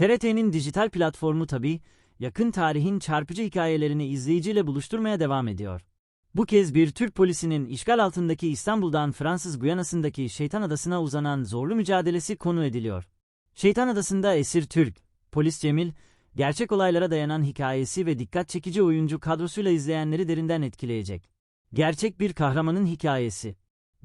TRT'nin dijital platformu tabi, yakın tarihin çarpıcı hikayelerini izleyiciyle buluşturmaya devam ediyor. Bu kez bir Türk polisinin işgal altındaki İstanbul'dan Fransız Guyana'sındaki Şeytan Adası'na uzanan zorlu mücadelesi konu ediliyor. Şeytan Adası'nda esir Türk, polis Cemil, gerçek olaylara dayanan hikayesi ve dikkat çekici oyuncu kadrosuyla izleyenleri derinden etkileyecek. Gerçek bir kahramanın hikayesi.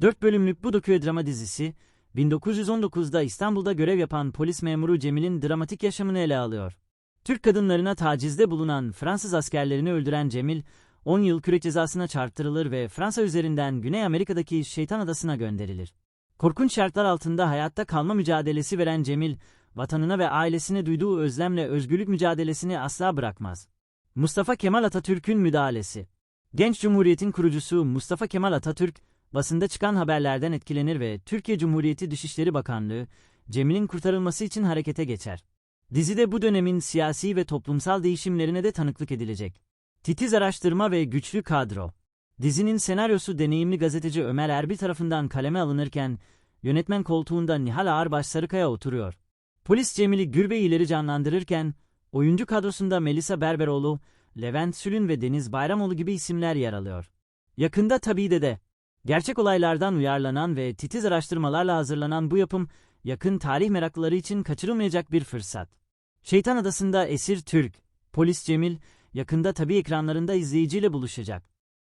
4 bölümlük bu doküdrama dizisi, 1919'da İstanbul'da görev yapan polis memuru Cemil'in dramatik yaşamını ele alıyor. Türk kadınlarına tacizde bulunan Fransız askerlerini öldüren Cemil, 10 yıl kürek cezasına çarptırılır ve Fransa üzerinden Güney Amerika'daki Şeytan Adası'na gönderilir. Korkunç şartlar altında hayatta kalma mücadelesi veren Cemil, vatanına ve ailesine duyduğu özlemle özgürlük mücadelesini asla bırakmaz. Mustafa Kemal Atatürk'ün müdahalesi Genç Cumhuriyet'in kurucusu Mustafa Kemal Atatürk, basında çıkan haberlerden etkilenir ve Türkiye Cumhuriyeti Dışişleri Bakanlığı, Cemil'in kurtarılması için harekete geçer. Dizide bu dönemin siyasi ve toplumsal değişimlerine de tanıklık edilecek. Titiz araştırma ve güçlü kadro. Dizinin senaryosu deneyimli gazeteci Ömer Erbil tarafından kaleme alınırken, yönetmen koltuğunda Nihal Ağarbaş Sarıkaya oturuyor. Polis Cemil'i Gürbey ileri canlandırırken, oyuncu kadrosunda Melisa Berberoğlu, Levent Sülün ve Deniz Bayramoğlu gibi isimler yer alıyor. Yakında tabii de de. Gerçek olaylardan uyarlanan ve titiz araştırmalarla hazırlanan bu yapım, yakın tarih meraklıları için kaçırılmayacak bir fırsat. Şeytan Adası'nda esir Türk, polis Cemil, yakında tabii ekranlarında izleyiciyle buluşacak.